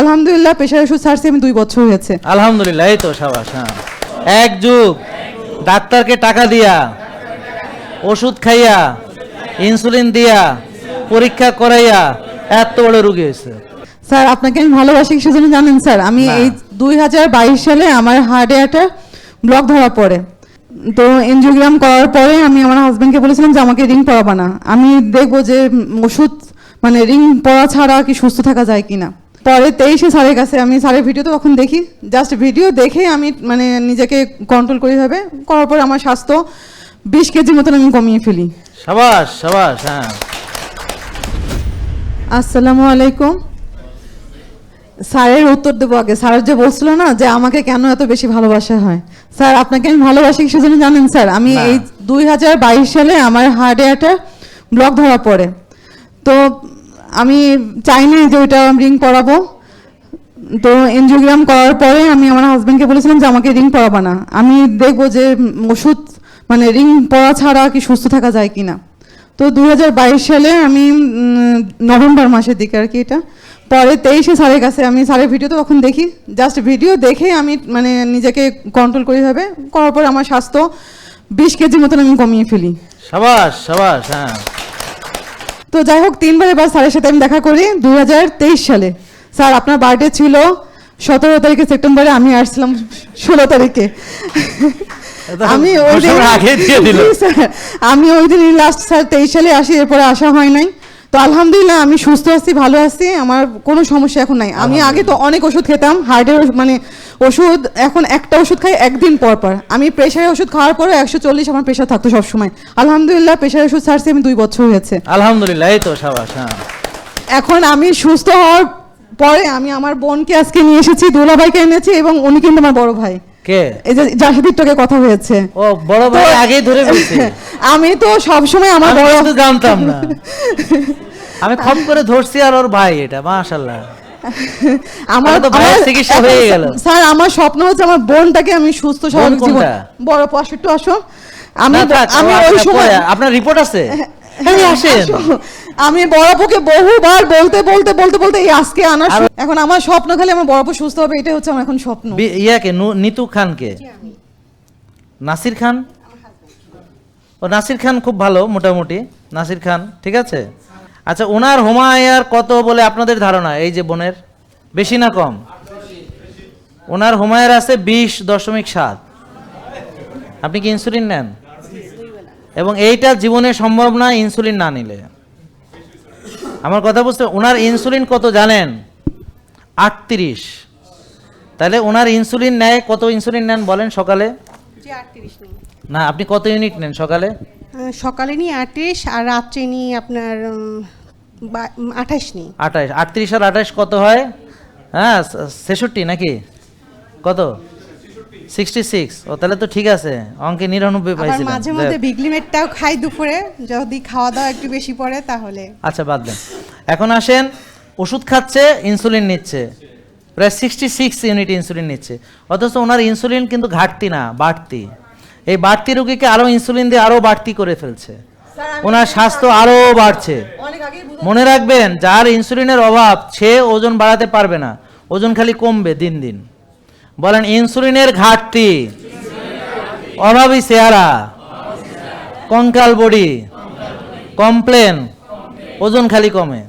আলহামদুলিল্লাহ প্রেশার ওষুধ ছাড়ছি আমি দুই বছর হয়েছে। আলহামদুলিল্লাহ এই তো সাবাস হ্যাঁ। এক যুগ ডাক্তারকে টাকা দিয়া ওষুধ খাইয়া ইনসুলিন দিয়া পরীক্ষা করাইয়া এত বড় রুগী হয়েছে। স্যার আপনাকে আমি ভালোবাসি সেজন্য জানেন স্যার আমি এই দুই হাজার বাইশ সালে আমার হার্টে একটা ব্লক ধরা পড়ে। তো এনজিওগ্রাম করার পরে আমি আমার হাজব্যান্ডকে বলেছিলাম যে আমাকে রিং পরাবা না। আমি দেখব যে ওষুধ মানে রিং পরা ছাড়া কি সুস্থ থাকা যায় কিনা। পরে তেইশে স্যারের কাছে আমি স্যারের ভিডিও তো তখন দেখি। জাস্ট ভিডিও দেখে আমি মানে নিজেকে কন্ট্রোল করি ভাবে। করার পরে আমার স্বাস্থ্য বিশ কেজির মতন আমি কমিয়ে ফেলি। সাবাস সাবাস হ্যাঁ। আসসালামু আলাইকুম। স্যারের উত্তর দেবো আগে। স্যার যে বলছিল না যে আমাকে কেন এত বেশি ভালোবাসা হয়? স্যার আপনাকে আমি ভালোবাসি সেজন্য জানেন স্যার? আমি এই দুই হাজার বাইশ সালে আমার হার্টে একটা ব্লক ধরা পড়ে। তো আমি চাইনি যে ওইটা রিং পরাবো। তো এনজিওগ্রাম করার পরে আমি আমার হাজব্যান্ডকে বলেছিলাম যে, আমাকে রিং পরাবা না। আমি দেখব যে ওষুধ মানে রিং পরা ছাড়া কি সুস্থ থাকা যায় কি না তো দু হাজার বাইশ সালে আমি নভেম্বর মাসের দিকে আর কি এটা। পরে তেইশে স্যারের কাছে আমি, স্যারের ভিডিও তো তখন দেখি। জাস্ট ভিডিও দেখে আমি মানে নিজেকে কন্ট্রোল করি ভাবে। করার পরে আমার স্বাস্থ্য বিশ কেজির মতন আমি কমিয়ে ফেলি। সাবাস সাবাস হ্যাঁ। তো যাই হোক তিনবার এবার স্যারের সাথে আমি দেখা করি দু হাজার তেইশ সালে। স্যার আপনার বার্থডে ছিল সতেরো তারিখে সেপ্টেম্বরে আমি আসছিলাম ষোলো তারিখে। আমি ওই দিন। আমি ওই দিন লাস্ট স্যার তেইশ সালে আসি এরপরে আসা হয় নাই। তো আলহামদুলিল্লাহ আমি সুস্থ আছি ভালো আছি আমার কোনো সমস্যা এখন নাই। আমি আগে তো অনেক ওষুধ খেতাম হার্টের মানে ওষুধ এখন একটা ওষুধ খাই একদিন পর পর। আমি প্রেশারের ওষুধ খাওয়ার পরে একশো চল্লিশ আমার প্রেশার থাকতো সবসময়। আলহামদুলিল্লাহ প্রেশারের ওষুধ ছাড়ছি আমি দুই বছর হয়েছে। আলহামদুলিল্লাহ এই তো সাবাস হ্যাঁ। এখন আমি সুস্থ হওয়ার পরে আমি আমার বোনকে আজকে নিয়ে এসেছি দোলাভাইকে এনেছি এবং উনি কিন্তু আমার বড় ভাই। কে? এই যে যার সাথে কথা হয়েছে। ও বড় ভাই আগেই ধরে ফেলছে আমি তো সবসময় আমার বড় কিন্তু জানতাম না। আমি খপ করে ধরছি আর ওর ভাই এটা মাশাল্লাহ আমার তো আমার- চিকিৎসা হয়ে গেল। স্যার আমার স্বপ্ন হচ্ছে আমার বোনটাকে আমি সুস্থ স্বাভাবিক জীবন বড় পাশে একটু আসো। আমি আমি ওই সময় আপনার রিপোর্ট আছে? হ্যাঁ আসেন। আসো। আমি বড়পুকে বহুবার বলতে বলতে বলতে বলতে এই আজকে আনার এখন আমার স্বপ্ন খালি আমার বড়পু সুস্থ হবে এটাই হচ্ছে আমার এখন স্বপ্ন। ইয়াকে নিতু খানকে? নাসির খান? ও নাসির খান খুব ভালো মোটামুটি। নাসির খান ঠিক আছে? আচ্ছা ওনার হোমায়ার কত বলে আপনাদের ধারণা? এই যে বোনের? বেশি না কম? ওনার হোমায়ার আছে বিশ দশমিক সাত। আপনি কি ইনসুলিন নেন? এবং এইটা জীবনে সম্ভব না ইনসুলিন না নিলে। আমার কথা বুঝতে ওনার ইনসুলিন কত জানেন? আটত্রিশ। তাহলে ওনার ইনসুলিন নেয় কত ইনসুলিন নেন বলেন সকালে? আটত্রিশ না আপনি কত ইউনিট নেন সকালে? সকালে নিই আটত্রিশ আর রাত্রে নিই আপনার আঠাশ নিই। আঠাশ আটত্রিশ আর আঠাশ কত হয়? হ্যাঁ ছেষট্টি নাকি? কত? সিক্সটি সিক্স ও তাহলে তো ঠিক আছে। অঙ্কে নিরানব্বই আবার পাইছিলাম। মাঝে। মধ্যে বিগলিমেটটাও খাই দুপুরে। যদি খাওয়া দাওয়া একটু বেশি পড়ে তাহলে। আচ্ছা বাদ দেন। এখন আসেন ওষুধ খাচ্ছে ইনসুলিন নিচ্ছে। প্রায় সিক্সটি সিক্স ইউনিট ইনসুলিন নিচ্ছে। অথচ ওনার ইনসুলিন কিন্তু ঘাটতি না বাড়তি। এই বাড়তি রুগীকে আরও ইনসুলিন দিয়ে আরও বাড়তি করে ফেলছে। ওনার স্বাস্থ্য আরও বাড়ছে। মনে রাখবেন যার ইনসুলিনের অভাব সে ওজন বাড়াতে পারবে না। ওজন খালি কমবে দিন দিন। বলেন, ইনসুলিনের ঘাটতি। অভাবী চেহারা। কঙ্কাল বডি। কমপ্লেন। ওজন খালি কমে।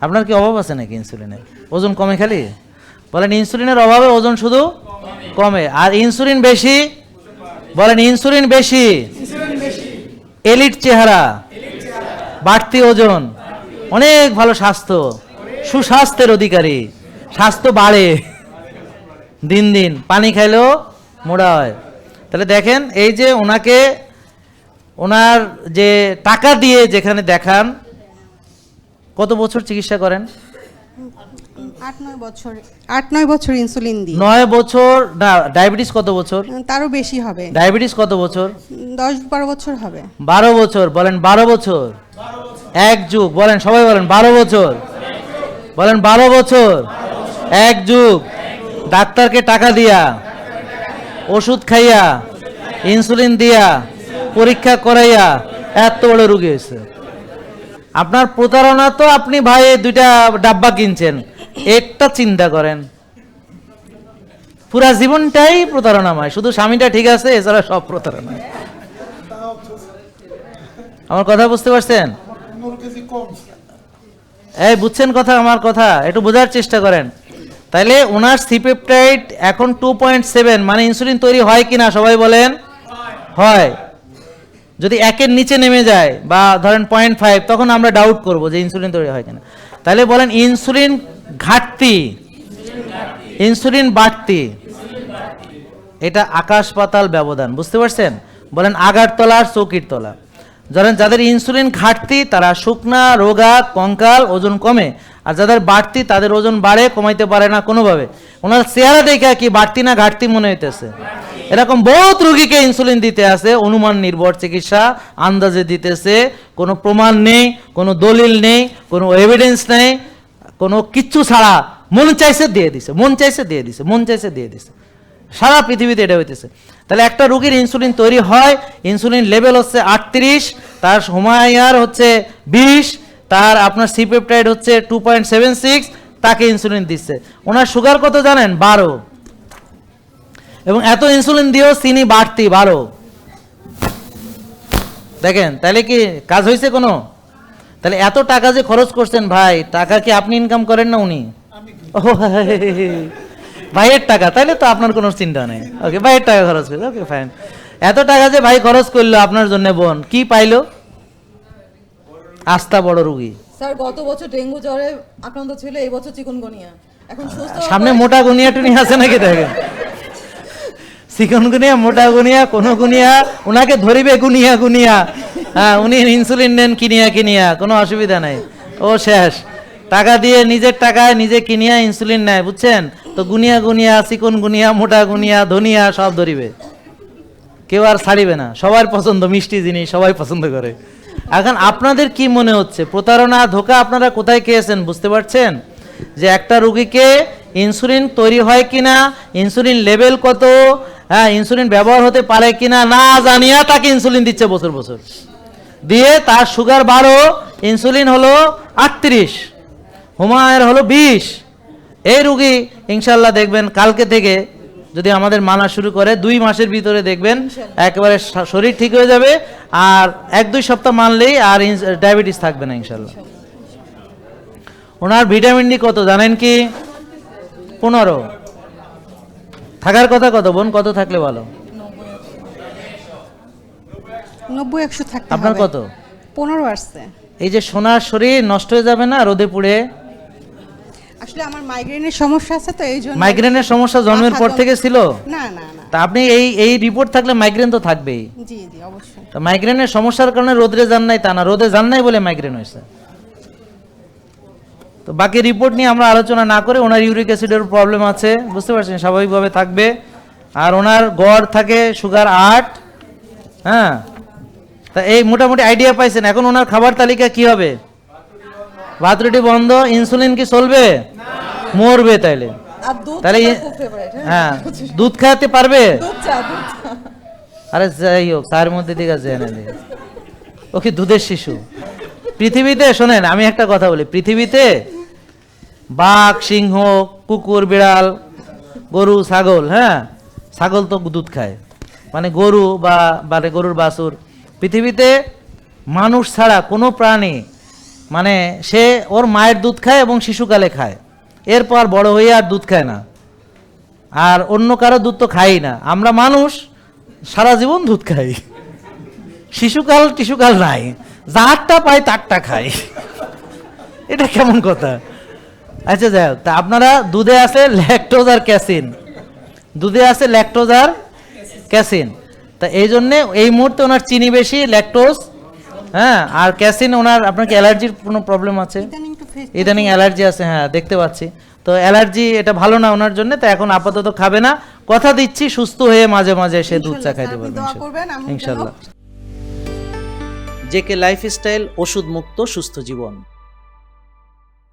আপনার কি অভাব আছে নাকি ইনসুলিনের? ওজন কমে খালি? বলেন, ইনসুলিনের অভাবে ওজন শুধু কমে। আর ইনসুলিন বেশি? বলেন, ইনসুলিন বেশি। এলিট চেহারা। বাড়তি ওজন। অনেক ভালো স্বাস্থ্য। সুস্বাস্থ্যের অধিকারী। স্বাস্থ্য বাড়ে। দিন দিন পানি খাইলেও মোড়া হয়। তাহলে দেখেন এই যে ওনাকে ওনার যে টাকা দিয়ে যেখানে দেখান কত বছর চিকিৎসা করেন? আট নয় বছর আট নয় বছর ইনসুলিন দিই নয় বছর না ডায়াবেটিস কত বছর? তারও বেশি হবে। ডায়াবেটিস কত বছর? দশ বারো বছর হবে। বারো বছর বলেন বারো বছর। এক যুগ বলেন সবাই বলেন বারো বছর। বলেন বারো বছর। এক যুগ। ডাক্তারকে টাকা দিয়া ওষুধ খাইয়া ইনসুলিন দিয়া পরীক্ষা করাইয়া এত বড় রুগী হয়েছে। আপনার প্রতারণা তো আপনি ভাই দুইটা ডাব্বা কিনছেন একটা চিন্তা করেন। পুরা জীবনটাই প্রতারণাময় শুধু স্বামীটা ঠিক আছে এছাড়া সব প্রতারণা। আমার কথা বুঝতে পারছেন? এই বুঝছেন কথা আমার কথা একটু বোঝার চেষ্টা করেন। তাইলে ওনার সিপেপটাইড এখন টু পয়েন্ট সেভেন মানে ইনসুলিন তৈরি হয় কি না সবাই বলেন? হয়। যদি একের নিচে নেমে যায় বা ধরেন পয়েন্ট ফাইভ তখন আমরা ডাউট করব যে ইনসুলিন তৈরি হয় কিনা। তাহলে বলেন ইনসুলিন ঘাটতি। ইনসুলিন বাড়তি। এটা আকাশ পাতাল ব্যবধান, বুঝতে পারছেন? বলেন আগারতলা আর চৌকির তলা ধরেন যাদের ইনসুলিন ঘাটতি, তারা শুকনা, রোগা, কঙ্কাল, ওজন কমে আর যাদের বাড়তি, তাদের ওজন বাড়ে, কমাইতে পারে না কোনোভাবে। ওনার চেহারা দেখে কি বাড়তি না ঘাটতি মনে হইতেছে। এরকম বহুত রুগীকে ইনসুলিন দিতে আছে, অনুমান নির্ভর চিকিৎসা, আন্দাজে দিতেছে, কোনো প্রমাণ নেই, কোনো দলিল নেই, কোনো এভিডেন্স নেই, কোনো কিচ্ছু ছাড়া। মন চাইছে দিয়ে দিছে, মন চাইছে দিয়ে দিছে, মন চাইছে দিয়ে দিছে। সারা পৃথিবীতে এটা হইতেছে। তাহলে একটা রুগীর ইনসুলিন তৈরি হয় ইনসুলিন লেভেল হচ্ছে আটত্রিশ, তার হোমায়ার হচ্ছে বিশ তার আপনার সিপেপটাইড হচ্ছে টু পয়েন্ট সেভেন সিক্স তাকে ইনসুলিন দিচ্ছে। ওনার সুগার কত জানেন? বারো। এবং এত ইনসুলিন দিয়েও চিনি বাড়তি বারো। দেখেন তাহলে কি কাজ হয়েছে কোনো? তাহলে এত টাকা যে খরচ করছেন ভাই টাকা কি আপনি ইনকাম করেন না উনি? ও ভাইয়ের টাকা তাইলে তো আপনার কোনো চিন্তা নেই। ওকে ভাইয়ের টাকা খরচ করছে ওকে ফাইন এত টাকা যে ভাই খরচ করল আপনার জন্য বোন কি পাইলো? আস্থা বড় রুগী। স্যার গত বছর ডেঙ্গু জ্বরে আক্রান্ত ছিল এই বছর চিকুনগুনিয়া এখন সুস্থ সামনে মোটা গুনিয়া টুনি আছে নাকি দেখেন? চিকন গুনিয়া মোটা গুনিয়া কোন গুনিয়া ওনাকে ধরিবে গুনিয়া গুনিয়া। হ্যাঁ উনি ইনসুলিন নেন কিনিয়া কিনিয়া কোনো অসুবিধা নাই। ও শেষ। টাকা দিয়ে নিজের টাকায় নিজে কিনিয়া ইনসুলিন নেয় বুঝছেন? তো গুনিয়া গুনিয়া চিকন গুনিয়া মোটা গুনিয়া ধনিয়া সব ধরিবে। কেউ আর ছাড়িবে না। সবার পছন্দ মিষ্টি জিনিস সবাই পছন্দ করে। এখন আপনাদের কি মনে হচ্ছে? প্রতারণা, ধোকা আপনারা কোথায় খেয়েছেন, বুঝতে পারছেন? যে একটা রুগীকে ইনসুলিন তৈরি হয় কিনা ইনসুলিন লেভেল কত হ্যাঁ ইনসুলিন ব্যবহার হতে পারে কিনা, না জানিয়া তাকে ইনসুলিন দিচ্ছে বছর বছর। দিয়ে তার সুগার বারো ইনসুলিন হলো আটত্রিশ হুমায়ের হলো বিশ। এই রুগী, ইনশাল্লাহ দেখবেন, কালকে থেকে যদি আমাদের মানা শুরু করে দুই মাসের ভিতরে দেখবেন একেবারে শরীর ঠিক হয়ে যাবে আর এক দুই সপ্তাহ মানলেই আর ডায়াবেটিস থাকবে না ইনশাল্লাহ ওনার ভিটামিন ডি কত জানেন কি? পনেরো। থাকার কথা কত বোন? কত থাকলে ভালো? নব্বই একশো থাকতে আপনার কত? পনেরো আসছে। এই যে সোনার শরীর নষ্ট হয়ে যাবে না রোদে পুড়ে? আসলে আমার মাইগ্রেনের সমস্যা আছে তো এই জন্য মাইগ্রেনের সমস্যা জন্মের পর থেকে ছিল? না না না। তা আপনি এই এই রিপোর্ট থাকলে মাইগ্রেন তো থাকবেই। জি জি অবশ্যই। তা মাইগ্রেনের সমস্যার কারণে রোদরে যান নাই তা না রোদে যান নাই বলে মাইগ্রেন হয়েছে। তো বাকি রিপোর্ট নিয়ে আমরা আলোচনা না করে ওনার ইউরিক অ্যাসিডের প্রবলেম আছে বুঝতে পারছেন? স্বাভাবিকভাবে থাকবে। আর ওনার গড় থাকে সুগার আট হ্যাঁ? তা এই মোটামুটি আইডিয়া পাইছেন। এখন ওনার খাবার তালিকা কি হবে? ভাত রুটি বন্ধ ইনসুলিন কি চলবে? মরবে তাইলে। তাহলে ফেভারিট হ্যাঁ। দুধ খাওয়াতে পারবে? আরে যাই হোক তার মধ্যে দিকে জেনে নে ও কি দুধের শিশু? পৃথিবীতে শোনেন আমি একটা কথা বলি। পৃথিবীতে বাঘ সিংহ কুকুর বিড়াল গরু ছাগল হ্যাঁ? ছাগল তো দুধ খায়। মানে গরু বা মানে গরুর বাছুর। পৃথিবীতে মানুষ ছাড়া কোনো প্রাণী মানে সে ওর মায়ের দুধ খায় এবং শিশুকালে খায়। এরপর বড় হয়ে আর দুধ খায় না। আর অন্য কারও দুধ তো খাই না। আমরা মানুষ, সারা জীবন দুধ খাই। শিশুকাল, টিশুকাল নাই। যারটা পাই তারটা খাই। এটা কেমন কথা? আচ্ছা যাই তা আপনারা দুধে আছে ল্যাকটোজ আর ক্যাসিন। দুধে আছে ল্যাকটোজ আর ক্যাসিন। তা এই জন্যে এই মুহূর্তে ওনার চিনি বেশি, ল্যাকটোজ হ্যাঁ? আর ক্যাসিন, ওনার আপনার কি অ্যালার্জির কোনো প্রবলেম আছে? ইদানিং অ্যালার্জি আছে হ্যাঁ দেখতে পাচ্ছি। তো অ্যালার্জি এটা ভালো না ওনার জন্য তো এখন আপাতত খাবে না। কথা দিচ্ছি সুস্থ হয়ে মাঝে মাঝে সে দুধ চা খাইতে পারবে ইনশাল্লাহ। জেকে লাইফস্টাইল ওষুধ মুক্ত সুস্থ জীবন।